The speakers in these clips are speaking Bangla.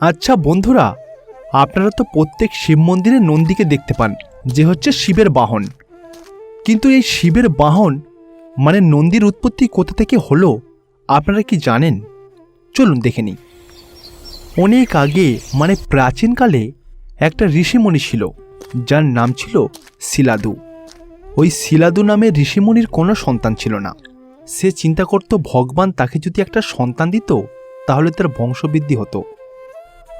আচ্ছা বন্ধুরা, আপনারা তো প্রত্যেক শিব মন্দিরে নন্দীকে দেখতে পান, যে হচ্ছে শিবের বাহন। কিন্তু এই শিবের বাহন মানে নন্দীর উৎপত্তি কোথা থেকে হলো, আপনারা কি জানেন? চলুন দেখে নিই। অনেক আগে মানে প্রাচীনকালে, একটা ঋষিমণি ছিল, যার নাম ছিল শিলাদু। ওই শিলাদু নামে ঋষিমণির কোনো সন্তান ছিল না। সে চিন্তা করত, ভগবান তাকে যদি একটা সন্তান দিত, তাহলে তার বংশবৃদ্ধি হতো।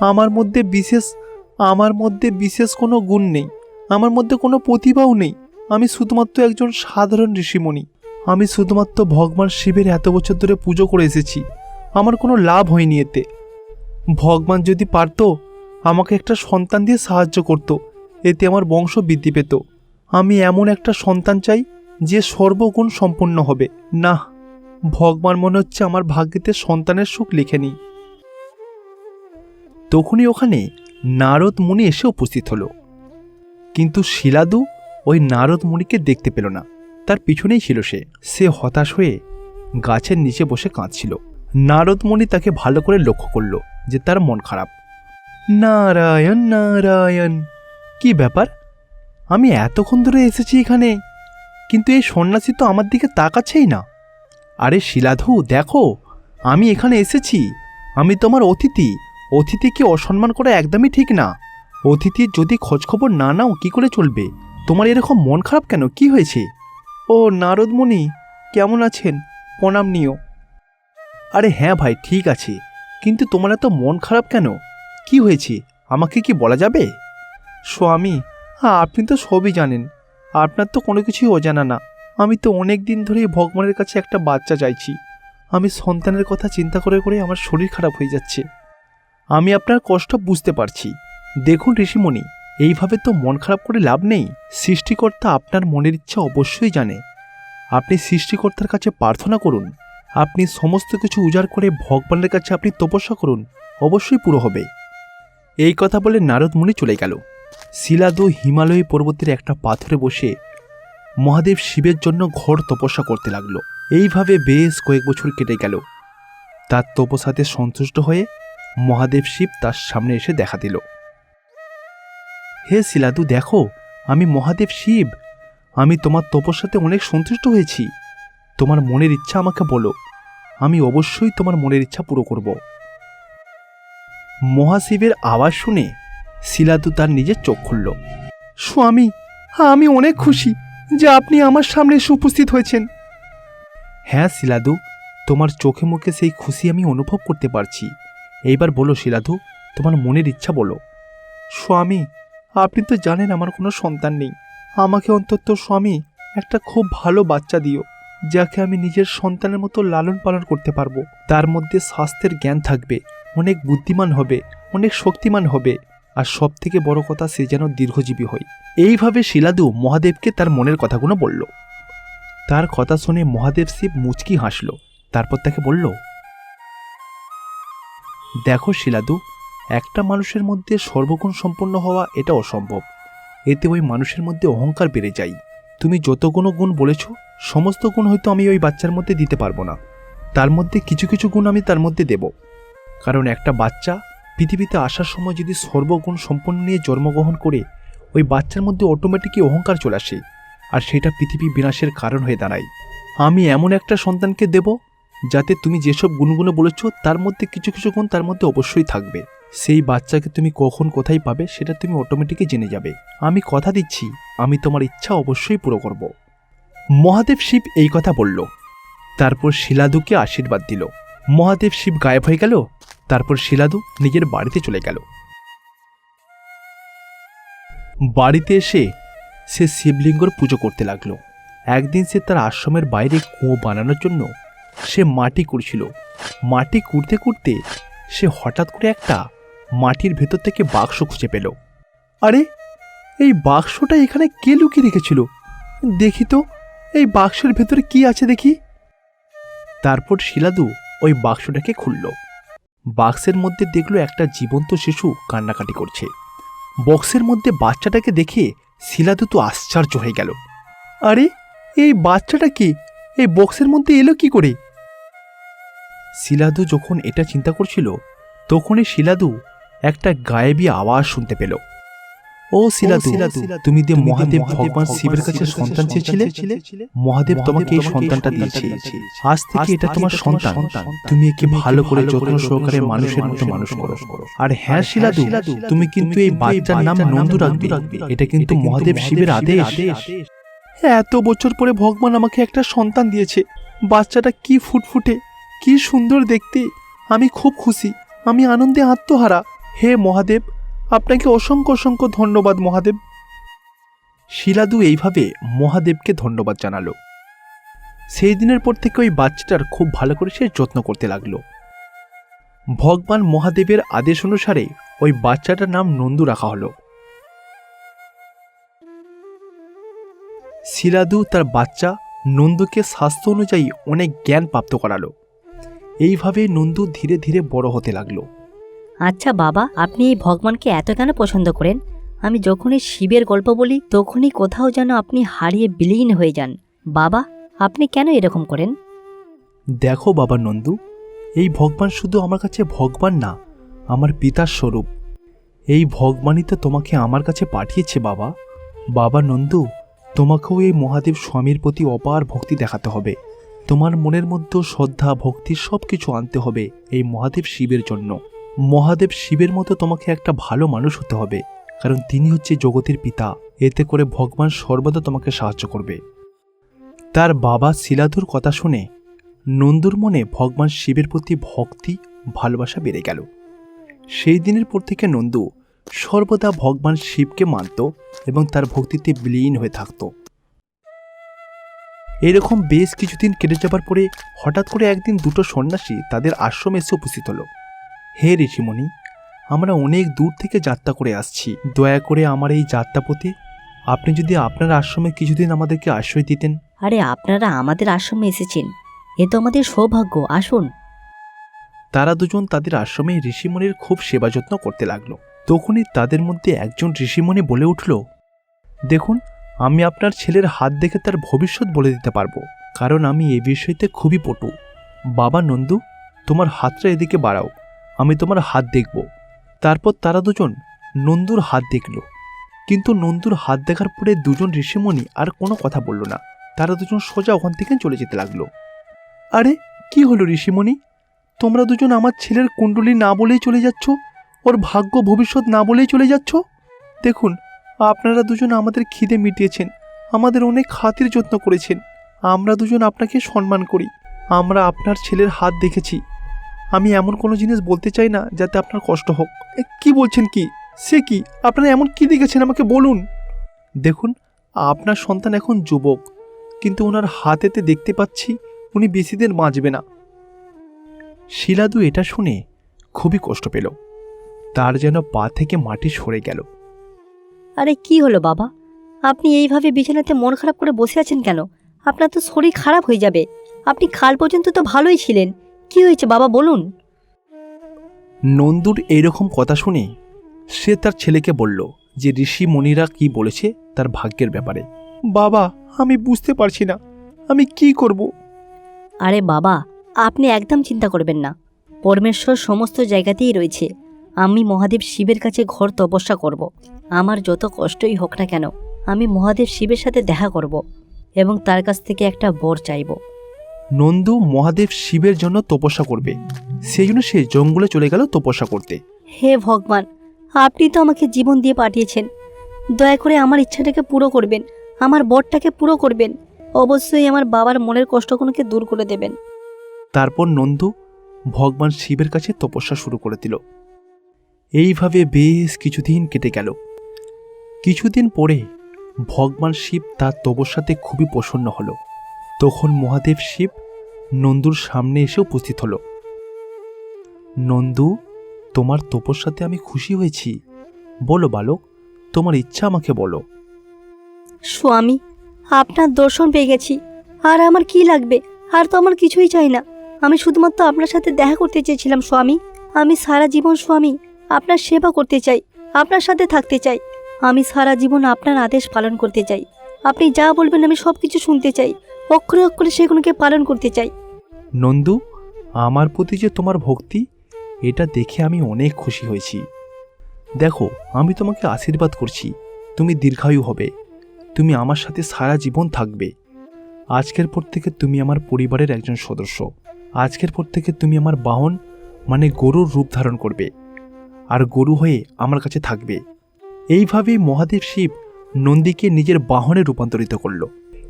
আমার মধ্যে বিশেষ, আমার মধ্যে বিশেষ কোনো গুণ নেই। আমার মধ্যে কোনো প্রতিভাও নেই। আমি শুধুমাত্র একজন সাধারণ ঋষিমণি। আমি শুধুমাত্র ভগবান শিবের এত বছর ধরে পুজো করে এসেছি। আমার কোনো লাভ হয়নি এতে। ভগবান যদি পারতো, আমাকে একটা সন্তান দিয়ে সাহায্য করত। এতে আমার বংশ বৃদ্ধি পেত। আমি এমন একটা সন্তান চাই যে সর্বগুণ সম্পন্ন হবে। না ভগবান মনে হচ্ছে আমার ভাগ্যেতে সন্তানের সুখ লিখেনি। তখনই ওখানে নারদ মুনি এসে উপস্থিত হলো। কিন্তু শিলাদু ওই নারদ মুনিকে দেখতে পেল না। তার পিছনেই ছিল সে। সে হতাশ হয়ে গাছের নিচে বসে কাঁদছিল। নারদ মুনি তাকে ভালো করে লক্ষ্য করল যে তার মন খারাপ। নারায়ণ নারায়ণ, কি ব্যাপার? আমি এতক্ষণ ধরে এসেছি এখানে। কিন্তু এই সন্ন্যাসী তো আমার দিকে তাকাচ্ছেই না। আরে শিলাধু, দেখো, আমি এখানে এসেছি। আমি তোমার অতিথি। অতিথিকে অসম্মান করা একদমই ঠিক না। অতিথির যদি খোঁজখবর না নাও, কি করে চলবে? তোমার এরকম মন খারাপ কেন? কি হয়েছে? ও নারদমণি, কেমন আছেন? প্রণাম নিও। আরে হ্যাঁ ভাই, ঠিক আছে। কিন্তু তোমার এত মন খারাপ কেন? কি হয়েছে? আমাকে কি বলা যাবে? স্বামী হ্যাঁ আপনি তো সবই জানেন। আপনার তো কোনো কিছুই অজানা না। আমি তো অনেক দিন ধরেই ভগবানের কাছে একটা বাচ্চা চাইছি। আমি সন্তানের কথা চিন্তা করে করে আমার শরীর খারাপ হয়ে যাচ্ছে। আমি আপনার কষ্ট বুঝতে পারছি। দেখুন ঋষিমণি, এইভাবে তো মন খারাপ করে লাভ নেই। সৃষ্টিকর্তা আপনার মনের ইচ্ছা অবশ্যই জানে। আপনি সৃষ্টিকর্তার কাছে প্রার্থনা করুন। আপনি সমস্ত কিছু উজাড় করে ভগবানের কাছে আপনি তপস্যা করুন। অবশ্যই পুরো হবে। এই কথা বলে নারদ মুনি চলে গেল। শিলাদু হিমালয় পর্বতের একটা পাথরে বসে মহাদেব শিবের জন্য ঘর তপস্যা করতে লাগল। এইভাবে বেশ কয়েক বছর কেটে গেল। তার তপস্যাতে সন্তুষ্ট হয়ে মহাদেব শিব তার সামনে এসে দেখা দিল। হে শিলাদু, দেখো, আমি মহাদেব শিব। আমি তোমার তপস্যাতে অনেক সন্তুষ্ট হয়েছি। তোমার মনের ইচ্ছা আমাকে বলো। আমি অবশ্যই তোমার মনের ইচ্ছা পুরো করব। মহাশিবের আওয়াজ শুনে শিলাদু তার নিজের চোখ খুলল। স্বামী, আমি অনেক খুশি যে আপনি আমার সামনে এসে উপস্থিত হয়েছেন। হ্যাঁ শিলাদু, তোমার চোখে মুখে সেই খুশি আমি অনুভব করতে পারছি। এইবার বলো শিলাধু, তোমার মনের ইচ্ছা বলো। স্বামী, আপনি তো জানেন আমার কোনো সন্তান নেই। আমাকে অন্তত স্বামী, একটা খুব ভালো বাচ্চা দিও, যাকে আমি নিজের সন্তানের মতো লালন পালন করতে পারব। তার মধ্যে স্বাস্থ্যের জ্ঞান থাকবে, অনেক বুদ্ধিমান হবে, অনেক শক্তিমান হবে, আর সব থেকে বড় কথা সে যেন দীর্ঘজীবী হয়। এইভাবে শিলাদু মহাদেবকে তার মনের কথাগুলো বলল। তার কথা শুনে মহাদেব শিব মুচকি হাসল, তারপর তাকে বলল দেখো শিলাদু, একটা মানুষের মধ্যে সর্বগুণ সম্পন্ন হওয়া এটা অসম্ভব। এতে ওই মানুষের মধ্যে অহংকার বেড়ে যায়। তুমি যত কোনো গুণ বলেছ, সমস্ত গুণ হয়তো আমি ওই বাচ্চার মধ্যে দিতে পারব না। তার মধ্যে কিছু কিছু গুণ আমি তার মধ্যে দেব। কারণ একটা বাচ্চা পৃথিবীতে আসার সময় যদি সর্বগুণ সম্পন্ন নিয়ে জন্মগ্রহণ করে, ওই বাচ্চার মধ্যে অটোমেটিকই অহংকার চলে আসে। আর সেটা পৃথিবী বিনাশের কারণ হয়ে দাঁড়ায়। আমি এমন একটা সন্তানকে দেব যাতে তুমি যেসব গুণগুলো বলেছ, তার মধ্যে কিছু কিছু গুণ তার মধ্যে অবশ্যই থাকবে। সেই বাচ্চাকে তুমি কখন কোথায় পাবে, সেটা তুমি অটোমেটিকই জেনে যাবে। আমি কথা দিচ্ছি, আমি তোমার ইচ্ছা অবশ্যই পুরো করব। মহাদেব শিব এই কথা বলল। তারপর শিলাদুকে আশীর্বাদ দিল। মহাদেব শিব গায়েব হয়ে গেল। তারপর শিলাদু নিজের বাড়িতে চলে গেল। বাড়িতে এসে সে শিবলিঙ্গর পুজো করতে লাগল। একদিন সে তার আশ্রমের বাইরে কুয়ো বানানোর জন্য সে মাটি কুড়ছিল। মাটি কুড়তে কুড়তে সে হঠাৎ করে একটা মাটির ভেতর থেকে বাক্স খুঁজে পেল। আরে, এই বাক্সটা এখানে কে লুকিয়ে রেখেছিল? দেখি তো, এই বাক্সের ভেতরে কি আছে দেখি। তারপর শিলাদু ওই বাক্সটাকে খুলল। বাক্সের মধ্যে দেখল একটা জীবন্ত শিশু কান্নাকাটি করছে। বক্সের মধ্যে বাচ্চাটাকে দেখে শিলাদু তো আশ্চর্য হয়ে গেল। আরে, এই বাচ্চাটা কি? এই বক্সের মধ্যে এলো কি করে? শিলাদু যখন এটা চিন্তা করছিল, তখনই শিলাদু একটা গায়েবী আওয়াজ শুনতে পেল। ও শিলাদু, তুমি যে মহাদেব ভগবান শিবের কাছে সন্তান চেয়েছিলে, মহাদেব তোমাকে এই সন্তানটা দিয়েছে। আজ থেকে এটা তোমার সন্তান। তুমি একে ভালো করে যত্ন সহকারে মানুষের মতো মানুষ করো। আর হ্যাঁ শিলাদু, তুমি কিন্তু এই বাচ্চার নাম নন্দু রাখবে। এটা কিন্তু মহাদেব শিবের আদেশ। এত বছর পরে ভগবান আমাকে একটা সন্তান দিয়েছে। বাচ্চাটা কি ফুটফুটে, কি সুন্দর দেখতে। আমি খুব খুশি, আমি আনন্দে আত্মহারা। হে মহাদেব, আপনাকে অসংখ্য অসংখ্য ধন্যবাদ মহাদেব। শিলাদু এইভাবে মহাদেবকে ধন্যবাদ জানালো। সেই দিনের পর থেকে ওই বাচ্চাটার খুব ভালো করে সে যত্ন করতে লাগল। ভগবান মহাদেবের আদেশ অনুসারে ওই বাচ্চাটার নাম নন্দু রাখা হলো। শিলাদু তার বাচ্চা নন্দুকে স্বাস্থ্য অনুযায়ী অনেক জ্ঞান প্রাপ্ত করালো। এইভাবে নন্দু ধীরে ধীরে বড় হতে লাগল। আচ্ছা বাবা আপনি এই ভগবানকে এত কেন পছন্দ করেন? আমি যখনই শিবের গল্প বলি তখনই কোথাও যেন আপনি হারিয়ে বিলীন হয়ে যান। বাবা আপনি কেন এরকম করেন? দেখো বাবা নন্দু এই ভগবান শুধু আমার কাছে ভগবান না আমার পিতার স্বরূপ। এই ভগবানই তো তোমাকে আমার কাছে পাঠিয়েছে বাবা। বাবা নন্দু তোমাকেও এই মহাদেব স্বামীর প্রতি অপার ভক্তি দেখাতে হবে। তোমার মনের মধ্যে শ্রদ্ধা, ভক্তি সব কিছু আনতে হবে এই মহাদেব শিবের জন্য। মহাদেব শিবের মতো তোমাকে একটা ভালো মানুষ হতে হবে, কারণ তিনি হচ্ছে জগতের পিতা। এতে করে ভগবান সর্বদা তোমাকে সাহায্য করবে। তার বাবা শিলাধুর কথা শুনে নন্দুর মনে ভগবান শিবের প্রতি ভক্তি, ভালোবাসা বেড়ে গেল। সেই দিনের পর থেকে নন্দু সর্বদা ভগবান শিবকে মানত এবং তার ভক্তিতে বিলীন হয়ে থাকত। এরকম বেশ কিছুদিন কেটে যাবার পরে হঠাৎ করে একদিন দুটো সন্ন্যাসী তাদের আশ্রমে এসে উপস্থিত হলো। হে ঋষিমণি আমরা অনেক দূর থেকে যাত্রা করে আসছি। দয়া করে আমার এই যাত্রাপথে আপনি যদি আপনার আশ্রমে কিছুদিন আমাদেরকে আশ্রয় দিতেন। আরে আপনারা আমাদের আশ্রমে এসেছেন। এ তো আমাদের সৌভাগ্য আসুন। তারা দুজন তাদের আশ্রমে ঋষিমণির খুব সেবা যত্ন করতে লাগল। তখনই তাদের মধ্যে একজন ঋষিমণি বলে উঠল, দেখুন, আমি আপনার ছেলের হাত দেখে তার ভবিষ্যৎ বলে দিতে পারব, কারণ আমি এই বিষয়তে খুবই পটু। বাবা নন্দু, তোমার হাতটা এদিকে বাড়াও, আমি তোমার হাত দেখব। তারপর তারা দুজন নন্দুর হাত দেখল। কিন্তু নন্দুর হাত দেখার পরে দুজন ঋষিমণি আর কোনো কথা বলল না। তারা দুজন সোজা ওখান থেকে চলে যেতে লাগল। আরে, কি হলো ঋষিমণি তোমরা দুজন আমার ছেলের কুণ্ডলী না বলেই চলে যাচ্ছ? ওর ভাগ্য ভবিষ্যৎ না বলেই চলে যাচ্ছ? দেখুন, আপনারা দুজন আমাদের খিদে মিটিয়েছেন, আমাদের অনেক খাতির যত্ন করেছেন। আমরা দুজন আপনাকে সম্মান করি, আমরা আপনার ছেলের হাত দেখেছি। আমি এমন কোনো জিনিস বলতে চাই না যাতে আপনার কষ্ট হোক। কি বলছেন কি? সে কি? আপনারা এমন কি দেখেছেন আমাকে বলুন। দেখুন, আপনার সন্তান এখন যুবক, কিন্তু ওনার হাতেতে দেখতে পাচ্ছি উনি বেশি দিন বাঁচবে না। শিলাদু এটা শুনে খুবই কষ্ট পেল। তার যেন পা থেকে মাটি সরে গেল। আরে কি হলো বাবা? আপনি এইভাবে বিছানাতে মন খারাপ করে বসে আছেন কেন? আপনার তো শরীর খারাপ হয়ে যাবে। আপনি কাল পর্যন্ত তো ভালোই ছিলেন। কি হয়েছে বাবা বলুন। নন্দুর এইরকম কথা শুনে সে তার ছেলেকে বলল যে ঋষি মণিরা কি বলেছে তার ভাগ্যের ব্যাপারে। বাবা আমি বুঝতে পারছি না। আমি কি করব? আরে বাবা আপনি একদম চিন্তা করবেন না। পরমেশ্বর সমস্ত জায়গাতেই রয়েছে। আমি মহাদেব শিবের কাছে ঘর তপস্যা করব। আমার যত কষ্টই হোক না কেন আমি মহাদেব শিবের সাথে দেখা করব এবং তার কাছ থেকে একটা বর চাইব। নন্দু মহাদেব শিবের জন্য তপস্যা করবে। সেই জন্য সে জঙ্গলে চলে গেল তপস্যা করতে। হে ভগবান আপনি তো আমাকে জীবন দিয়ে পাঠিয়েছেন। দয়া করে আমার ইচ্ছাটাকে পুরো করবেন আমার বরটাকে পুরো করবেন। অবশ্যই আমার বাবার মনের কষ্টগুলোকে দূর করে দেবেন। তারপর নন্দু ভগবান শিবের কাছে তপস্যা শুরু করে দিল। এইভাবে বেশ কিছুদিন কেটে গেল। কিছুদিন পরে ভগবান শিব তার তপস্যাতে খুবই প্রসন্ন হলো। তখন মহাদেব শিব নন্দুর সামনে এসে উপস্থিত হলো। নন্দু, তোমার তপস্যাতে আমি খুশি হয়েছি। বলো বালক, তোমার ইচ্ছা আমাকে বলো। স্বামী, আপনার দর্শন পেয়ে গেছি। আর আমার কি লাগবে? আর তো আমার কিছুই চাই না। আমি শুধুমাত্র আপনার সাথে দেখা করতে চেয়েছিলাম, স্বামী। আমি সারা জীবন স্বামী। আপনার সেবা করতে চাই, আপনার সাথে থাকতে চাই। আমি সারা জীবন আপনার আদেশ পালন করতে চাই। আপনি যা বলবেন আমি সব কিছু শুনতে চাই। অক্ষরে অক্ষরে সেগুলোকে পালন করতে চাই। নন্দু, আমার প্রতি যে তোমার ভক্তি, এটা দেখে আমি অনেক খুশি হয়েছি। দেখো, আমি তোমাকে আশীর্বাদ করছি। তুমি দীর্ঘায়ু হবে। তুমি আমার সাথে সারা জীবন থাকবে। আজকের পর থেকে তুমি আমার পরিবারের একজন সদস্য। আজকের পর থেকে তুমি আমার বাহন মানে গরুর রূপ ধারণ করবে। আর গরু হয়ে আমার কাছে থাকবে। এইভাবেই মহাদেব শিব নন্দীকে নিজের বাহনে রূপান্তরিত করল।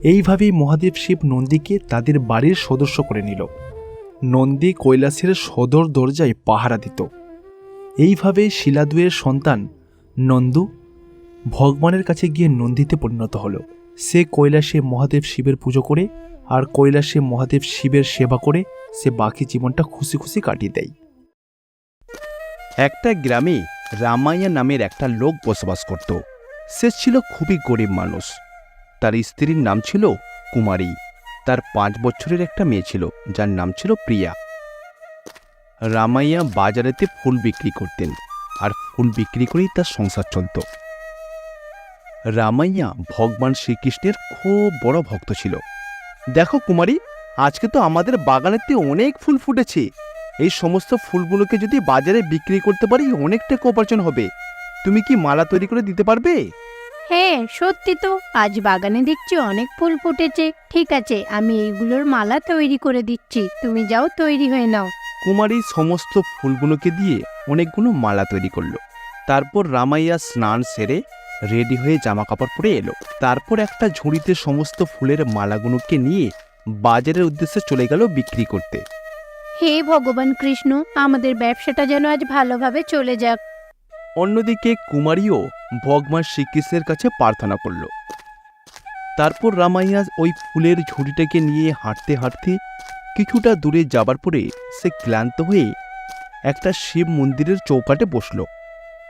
এইভাবেই মহাদেব শিব নন্দীকে তাদের বাড়ির সদস্য করে নিল। নন্দী কৈলাসের সদর দরজায় পাহারা দিত। এইভাবে শিলাদুয়ের সন্তান নন্দু ভগবানের কাছে গিয়ে নন্দিতে পরিণত হলো। সে কৈলাসে মহাদেব শিবের পুজো করে আর কৈলাসে মহাদেব শিবের সেবা করে সে বাকি জীবনটা খুশি খুশি কাটিয়ে দেয়। একটা গ্রামে রামাইয়া নামের একটা লোক বসবাস করত। সে ছিল খুবই গরিব মানুষ। তার স্ত্রীর নাম ছিল কুমারী। তার পাঁচ বছরের একটা মেয়ে ছিল, যার নাম ছিল প্রিয়া। রামাইয়া বাজারেতে ফুল বিক্রি করতেন আর ফুল বিক্রি করেই তার সংসার চলত। রামাইয়া ভগবান শ্রীকৃষ্ণের খুব বড় ভক্ত ছিল। দেখো কুমারী, আজকে তো আমাদের বাগানেতে অনেক ফুল ফুটেছে। এই সমস্ত ফুলগুলোকে যদি বাজারে বিক্রি করতে পারি অনেকটা উপার্জন হবে। তুমি কি মালা তৈরি করে দিতে পারবে? হ্যাঁ সত্যি তো। আজ বাগানে দেখছি অনেক ফুল ফুটেছে। ঠিক আছে আমি এইগুলোর মালা তৈরি করে দিচ্ছি। তুমি যাও তৈরি হয়ে নাও। কুমারী সমস্ত ফুলগুলোকে দিয়ে অনেকগুলো মালা তৈরি করল। তারপর রামাইয়া স্নান সেরে রেডি হয়ে জামা কাপড় পরে এলো। তারপর একটা ঝুড়িতে সমস্ত ফুলের মালাগুলোকে নিয়ে বাজারের উদ্দেশ্যে চলে গেল বিক্রি করতে। হে ভগবান কৃষ্ণ, আমাদের ব্যবসাটা যেন আজ ভালোভাবে চলে যাক। অন্যদিকে কুমারীও ভগবান শ্রীকৃষ্ণের কাছে প্রার্থনা করল। তারপর রামাইয়া ওই ফুলের ঝুড়িটাকে নিয়ে হাঁটতে হাঁটতে কিছুটা দূরে যাবার পরে সে ক্লান্ত হয়ে একটা শিব মন্দিরের চৌকাটে বসল।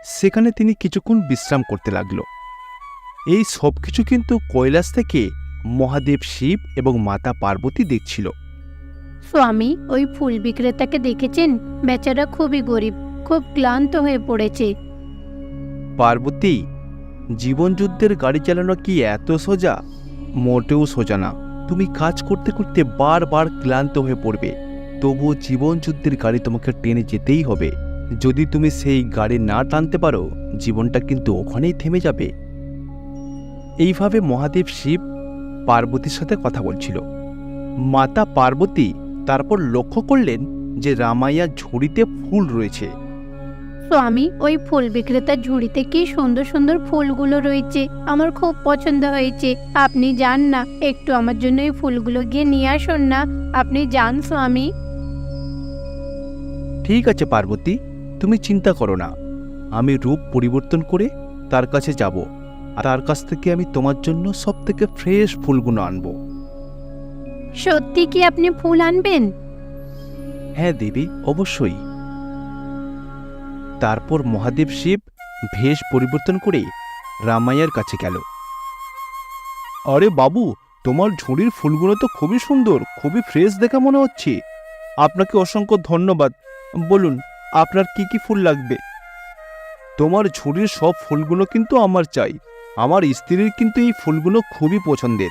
সেখানে তিনি কিছুক্ষণ বিশ্রাম করতে লাগল। এই সব কিছু কিন্তু কৈলাস থেকে মহাদেব শিব এবং মাতা পার্বতী দেখছিল। স্বামী, ওই ফুল বিক্রেতাকে দেখেছেন? বেচারা খুবই গরিব, খুব ক্লান্ত হয়ে পড়েছে। পার্বতী, জীবনযুদ্ধের গাড়ি চালানো কি এত সোজা? মোটেও সোজা না। তুমি কাজ করতে করতে বারবার ক্লান্ত হয়ে পড়বে। তবুও জীবনযুদ্ধের গাড়ি তোমাকে টেনে যেতেই হবে। যদি তুমি সেই গাড়ি না টানতে পারো, জীবনটা কিন্তু ওখানেই থেমে যাবে। এইভাবে মহাদেব শিব পার্বতীর সাথে কথা বলছিল। মাতা পার্বতী তারপর লক্ষ্য করলেন যে রামাইয়া ঝুড়িতে ফুল রয়েছে। স্বামী ওই ফুল বিক্রেতার ঝুড়িতে কি সুন্দর সুন্দর ফুলগুলো রয়েছে? আমার খুব পছন্দ হয়েছে। আপনি যান না একটু আমার জন্য এই ফুলগুলো গিয়ে নিয়ে আসুন না। আপনি যান স্বামী। ঠিক আছে পার্বতী তুমি চিন্তা করো না। আমি রূপ পরিবর্তন করে তার কাছে যাব। আর তার কাছ থেকে আমি তোমার জন্য সব থেকে ফ্রেশ ফুলগুলো আনব। সত্যি কি আপনি ফুল আনবেন? হ্যাঁ দেবী অবশ্যই। তারপর মহাদেব শিব ভেষ পরিবর্তন করে রামাইয়ার কাছে গেল। আরে বাবু, তোমার ঝুড়ির ফুলগুলো তো খুবই সুন্দর, খুবই ফ্রেশ দেখা মনে হচ্ছে। আপনাকে অসংখ্য ধন্যবাদ। বলুন, আপনার কি কি ফুল লাগবে? তোমার ঝুড়ির সব ফুলগুলো কিন্তু আমার চাই। আমার স্ত্রীর কিন্তু এই ফুলগুলো খুবই পছন্দের।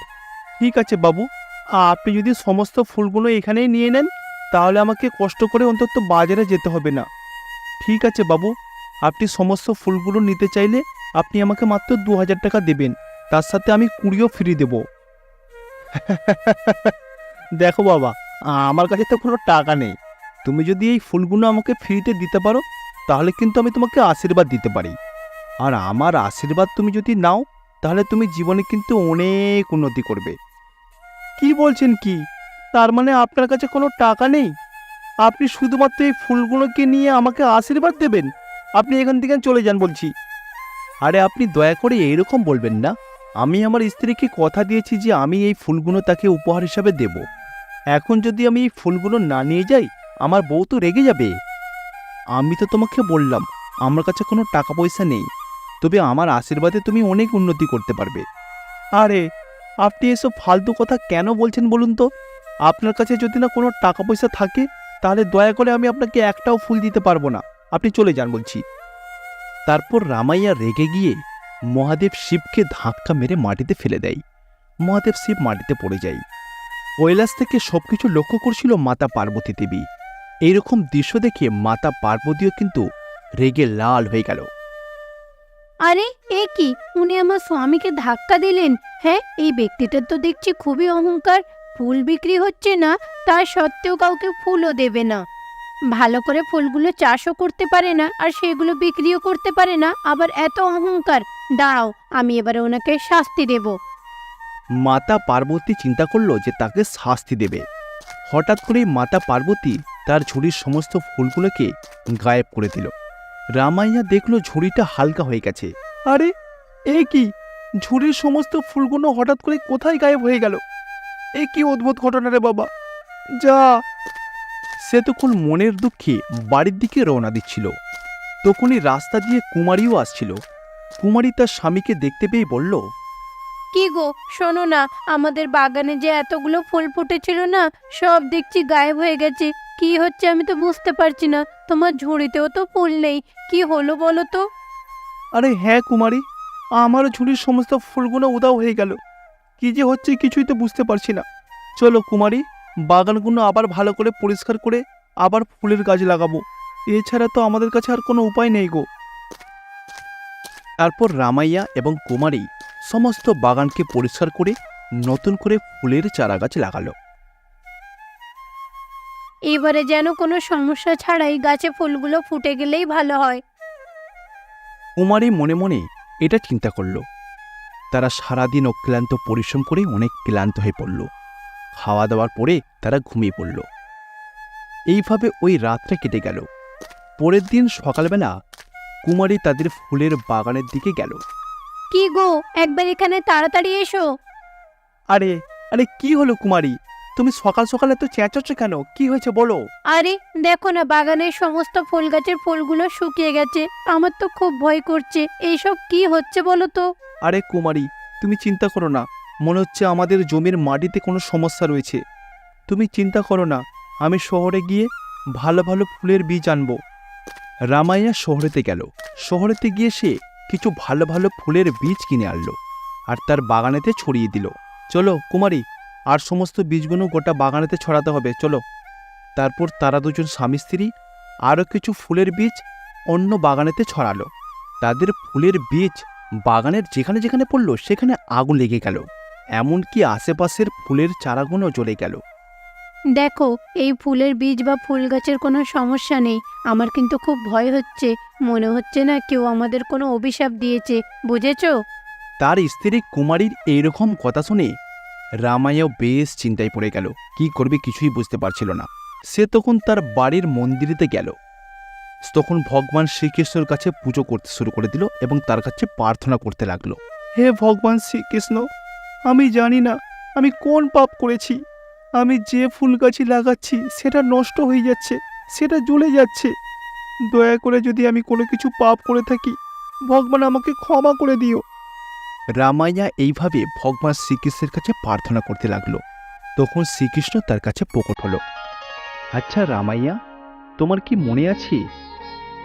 ঠিক আছে, বাবু। আপনি যদি সমস্ত ফুলগুলো এখানেই নিয়ে নেন, তাহলে আমাকে কষ্ট করে অন্তত বাজারে যেতে হবে না। ঠিক আছে বাবু, আপনি সমস্ত ফুলগুলো নিতে চাইলে আপনি আমাকে মাত্র দু হাজার টাকা দেবেন, তার সাথে আমি কুড়িও ফ্রি দেব। দেখো বাবা, আমার কাছে তো কোনো টাকা নেই। তুমি যদি এই ফুলগুলো আমাকে ফ্রিতে দিতে পারো, তাহলে কিন্তু আমি তোমাকে আশীর্বাদ দিতে পারি। আর আমার আশীর্বাদ তুমি যদি নাও, তাহলে তুমি জীবনে কিন্তু অনেক উন্নতি করবে। কি বলছেন কি? তার মানে আপনার কাছে কোনো টাকা নেই? আপনি শুধুমাত্র এই ফুলগুলোকে নিয়ে আমাকে আশীর্বাদ দেবেন? আপনি এখান থেকে চলে যান বলছি। আরে আপনি দয়া করে এইরকম বলবেন না। আমি আমার স্ত্রীকে কথা দিয়েছি যে আমি এই ফুলগুলো তাকে উপহার হিসাবে দেব। এখন যদি আমি এই ফুলগুলো না নিয়ে যাই, আমার বউ তো রেগে যাবে। আমি তো তোমাকে বললাম, আমার কাছে কোনো টাকা পয়সা নেই। তবে আমার আশীর্বাদে তুমি অনেক উন্নতি করতে পারবে। আরে আপনি এসব ফালতু কথা কেন বলছেন বলুন তো? আপনার কাছে যদি না কোনো টাকা পয়সা থাকে, তাহলে দয়া করে আমি আপনাকে একটাও ফুল দিতে পারব না। আপনি চলে যান বলছি। তারপর রামাইয়া রেগে গিয়ে মহাদেব শিবকে ধাক্কা মেরে মাটিতে ফেলে দেয়। মহাদেব শিব মাটিতে পড়ে যায়। কৈলাস থেকে সবকিছু লক্ষ্য করছিল মাতা পার্বতী দেবী। এইরকম দৃশ্য দেখে মাতা পার্বতীও কিন্তু রেগে লাল হয়ে গেল। আরে, এ কি? উনি আমার স্বামীকে ধাক্কা দিলেন। হ্যাঁ এই ব্যক্তিটার তো দেখছি খুবই অহংকার। ফুল বিক্রি হচ্ছে না তা সত্ত্বেও কাউকে ফুলও দেবে না। ভালো করে ফুলগুলো চাষও করতে পারে না, আর সেগুলো বিক্রিও করতে পারে না, আবার এত অহংকার। দাঁড়াও, আমি এবারে ওনাকে শাস্তি দেব। মাতা পার্বতী চিন্তা করল যে তাকে শাস্তি দেবে। হঠাৎ করেই মাতা পার্বতী তার ঝুড়ির সমস্ত ফুলগুলোকে গায়েব করে দিল। রামাইয়া দেখল ঝুড়িটা হালকা হয়ে গেছে। আরে, এ কি? ঝুড়ির সমস্ত ফুলগুলো হঠাৎ করে কোথায় গায়েব হয়ে গেল? এ কি অদ্ভুত ঘটনা রে বাবা। যা। সে তখন মনের দুঃখে বাড়ির দিকে রওনা দিচ্ছিল। তখনই রাস্তা দিয়ে কুমারীও আসছিল। কুমারী তার স্বামীকে দেখতে পেয়ে বলল কি গো, শোনো না, আমাদের বাগানে যে এতগুলো ফুল ফুটেছিল না, সব দেখছি গায়েব হয়ে গেছে। কি হচ্ছে আমি তো বুঝতে পারছি না, তোমার ঝুড়িতেও তো ফুল নেই, কি হলো বলো তো? আরে হ্যাঁ কুমারী আমার ঝুড়ির সমস্ত ফুলগুলো উদাও হয়ে গেল। কি যে হচ্ছে কিছুই তো বুঝতে পারছি না। চলো কুমারী, বাগানগুলো আবার ভালো করে পরিষ্কার করে আবার ফুলের গাছ লাগাবো। এছাড়া তো আমাদের কাছে আর কোনো উপায় নেই গো। তারপর রামাইয়া এবং কুমারী সমস্ত বাগানকে পরিষ্কার করে নতুন করে ফুলের চারা গাছ লাগালো। এবারে যেন কোনো সমস্যা ছাড়াই গাছে ফুলগুলো ফুটে গেলেই ভালো হয়। কুমারী মনে মনে এটা চিন্তা করল। তারা সারাদিন অক্লান্ত পরিশ্রম করে অনেক ক্লান্ত হয়ে পড়ল। খাওয়া দাওয়ার পরে তারা ঘুমিয়ে পড়ল। এইভাবে ওই রাতটা কেটে গেল। পরের দিন সকালবেলা কুমারী তাদের ফুলের বাগানের দিকে গেল। কি গো? একবার এখানে তাড়াতাড়ি এসো। আরে আরে কি হলো কুমারী? তুমি সকাল সকালে তো চেঁচাচ্ছ কেন? কি হয়েছে বলো। আরে দেখো না বাগানের সমস্ত ফুল গাছের ফুলগুলো শুকিয়ে গেছে। আমার তো খুব ভয় করছে। এইসব কি হচ্ছে বলো তো? আরে কুমারী তুমি চিন্তা করো না। মনে হচ্ছে আমাদের জমির মাটিতে কোনো সমস্যা রয়েছে। তুমি চিন্তা করো না আমি শহরে গিয়ে ভালো ভালো ফুলের বীজ আনব। রামাইয়া শহরেতে গেল। শহরেতে গিয়ে সে কিছু ভালো ভালো ফুলের বীজ কিনে আনলো আর তার বাগানেতে ছড়িয়ে দিল। চলো কুমারী, আর সমস্ত বীজগুলো গোটা বাগানেতে ছড়াতে হবে, চলো। তারপর তারা দুজন স্বামী স্ত্রী, আরও কিছু ফুলের বীজ অন্য বাগানেতে ছড়ালো। তাদের ফুলের বীজ বাগানের যেখানে যেখানে পড়ল, সেখানে আগুন লেগে গেল। এমনকি আশেপাশের ফুলের চারাগুলো জ্বলে গেল। দেখো, এই ফুলের বীজ বা ফুল গাছের কোনো সমস্যা নেই। আমার কিন্তু খুব ভয় হচ্ছে। মনে হচ্ছে না কেউ আমাদের কোনো অভিশাপ দিয়েছে, বুঝেছ? তার স্ত্রী কুমারীর এইরকম কথা শুনে রামায়ও বেশ চিন্তায় পড়ে গেল। কি করবে কিছুই বুঝতে পারছিল না। সে তখন তার বাড়ির মন্দিরেতে গেল। তখন ভগবান শ্রীকৃষ্ণর কাছে পুজো করতে শুরু করে দিল এবং তার কাছে প্রার্থনা করতে লাগল। হে ভগবান শ্রীকৃষ্ণ, আমি জানি না আমি কোন পাপ করেছি। আমি যে ফুল গাছি লাগাচ্ছি, সেটা নষ্ট হয়ে যাচ্ছে, সেটা জ্বলে যাচ্ছে। দয়া করে যদি আমি কোনো কিছু পাপ করে থাকি, ভগবান আমাকে ক্ষমা করে দিও। রামাইয়া এইভাবে ভগবান শ্রীকৃষ্ণের কাছে প্রার্থনা করতে লাগল। তখন শ্রীকৃষ্ণ তার কাছে প্রকট হলো। আচ্ছা রামাইয়া, তোমার কি মনে আছে?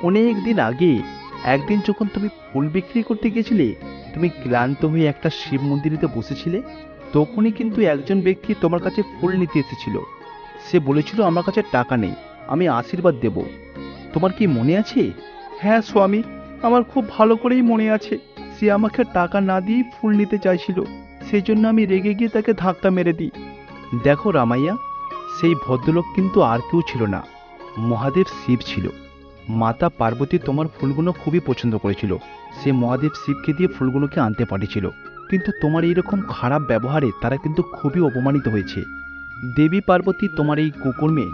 অনেক দিন আগে, একদিন যখন তুমি ফুল বিক্রি করতে গেছিলে, তুমি ক্লান্ত হয়ে একটা শিব মন্দিরেতে বসেছিলে? তখনই কিন্তু একজন ব্যক্তি তোমার কাছে ফুল নিতে এসেছিল। সে বলেছিল, আমার কাছে টাকা নেই, আমি আশীর্বাদ দেব। তোমার কি মনে আছে? হ্যাঁ স্বামী, আমার খুব ভালো করেই মনে আছে। সে আমাকে টাকা না দিয়েই ফুল নিতে চাইছিল। সেই জন্য আমি রেগে গিয়ে তাকে ধাক্কা মেরে দিই। দেখো রামাইয়া, সেই ভদ্রলোক কিন্তু আর কেউ ছিল না। মহাদেব শিব ছিল। মাতা পার্বতী তোমার ফুলগুলো খুবই পছন্দ করেছিল। সে মহাদেব শিবকে দিয়ে ফুলগুলোকে আনতে পাঠিয়েছিল। কিন্তু তোমার এইরকম খারাপ ব্যবহারে তারা কিন্তু খুবই অপমানিত হয়েছে। দেবী পার্বতী তোমার এই কুকর্মে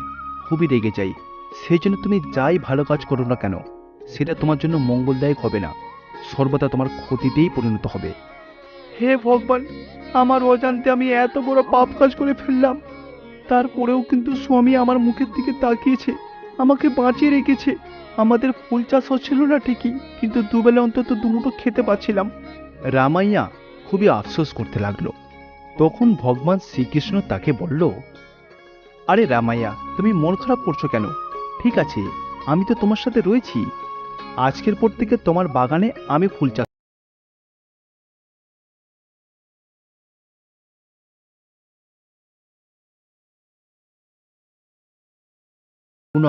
খুবই রেগে যায়। সেই জন্য তুমি যাই ভালো কাজ করো না কেন সেটা তোমার জন্য মঙ্গলদায়ক হবে না। সর্বদা তোমার ক্ষতিতেই পরিণত হবে। হে ভগবান আমার অজান্তে আমি এত বড় পাপ কাজ করে ফেললাম। তারপরেও কিন্তু স্বামী আমার মুখের দিকে তাকিয়েছে আমাকে বাঁচিয়ে রেখেছে। আমাদের ফুল চাষ হচ্ছিল না ঠিকই কিন্তু দুবেলা অন্তত দুমুটো খেতে পাচ্ছিলাম। রামাইয়া খুবই আফসোস করতে লাগল। তখন ভগবান শ্রীকৃষ্ণ তাকে বলল, আরে রামাইয়া, তুমি মন খারাপ করছ কেন? ঠিক আছে, আমি তো তোমার সাথে রয়েছি। আজকের পর থেকে তোমার বাগানে আমি ফুল চাষ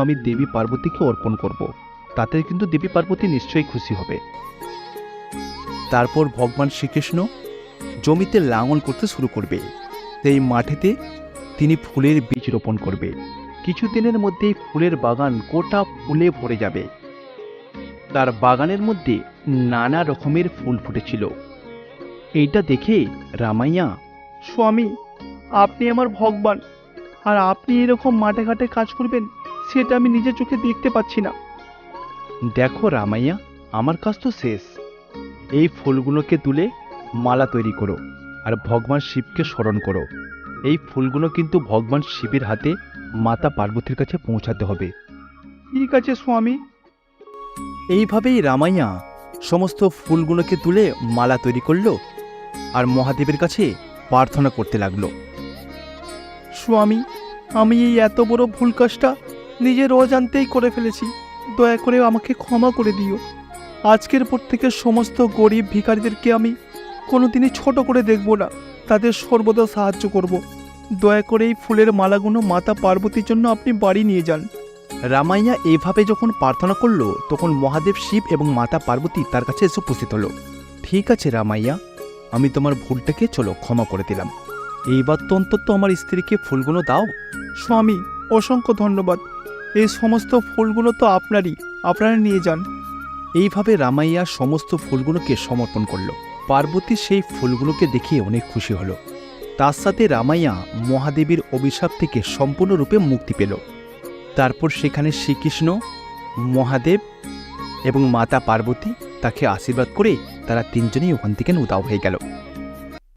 আমি দেবী পার্বতীকে অর্পণ করব। তাতে কিন্তু দেবী পার্বতী নিশ্চয়ই খুশি হবে। তারপর ভগবান শ্রীকৃষ্ণ জমিতে লাঙল করতে শুরু করবে। সেই মাঠেতে তিনি ফুলের বীজ রোপণ করবে। কিছুদিনের মধ্যেই ফুলের বাগান গোটা ফুলে ভরে যাবে। তার বাগানের মধ্যে নানা রকমের ফুল ফুটেছিল। এইটা দেখে রামাইয়া, স্বামী, আপনি আমার ভগবান। আর আপনি এরকম মাঠে ঘাটে কাজ করবেন, সেটা আমি নিজের চোখে দেখতে পাচ্ছি না। দেখো রামাইয়া, আমার কাজ তো শেষ। এই ফুলগুলোকে তুলে মালা তৈরি করো আর ভগবান শিবকে স্মরণ করো। এই ফুলগুলো কিন্তু ভগবান শিবের হাতে মাতা পার্বতীর কাছে পৌঁছাতে হবে। ঠিক আছে, স্বামী। এইভাবেই রামাইয়া সমস্ত ফুলগুলোকে তুলে মালা তৈরি করল আর মহাদেবের কাছে প্রার্থনা করতে লাগল। স্বামী, আমি এই এত বড় ভুল কাজটা নিজের অজান্তেই করে ফেলেছি। দয়া করে আমাকে ক্ষমা করে দিও। আজকের পর থেকে সমস্ত গরিব ভিখারিদেরকে আমি কোনোদিনই ছোট করে দেখব না। তাদের সর্বদা সাহায্য করব। দয়া করে এই ফুলের মালাগুলো মাতা পার্বতীর জন্য আপনি বাড়ি নিয়ে যান। রামাইয়া এভাবে যখন প্রার্থনা করল তখন মহাদেব শিব এবং মাতা পার্বতী তার কাছে এসে উপস্থিত হলো। ঠিক আছে রামাইয়া আমি তোমার ভুলটাকে চলো ক্ষমা করে দিলাম। এইবার তো অন্তত আমার স্ত্রীকে ফুলগুলো দাও। স্বামী অসংখ্য ধন্যবাদ। এই সমস্ত ফুলগুলো তো আপনারই আপনারা নিয়ে যান। এইভাবে রামাইয়া সমস্ত ফুলগুলোকে সমর্পণ করল। পার্বতী সেই ফুলগুলোকে দেখে অনেক খুশি হলো। তার সাথে রামাইয়া মহাদেবীর অভিশাপ থেকে সম্পূর্ণরূপে মুক্তি পেল। তারপর সেখানে শ্রীকৃষ্ণ, মহাদেব এবং মাতা পার্বতী তাকে আশীর্বাদ করে তারা তিনজনেই ওখান থেকে উদাও হয়ে গেল।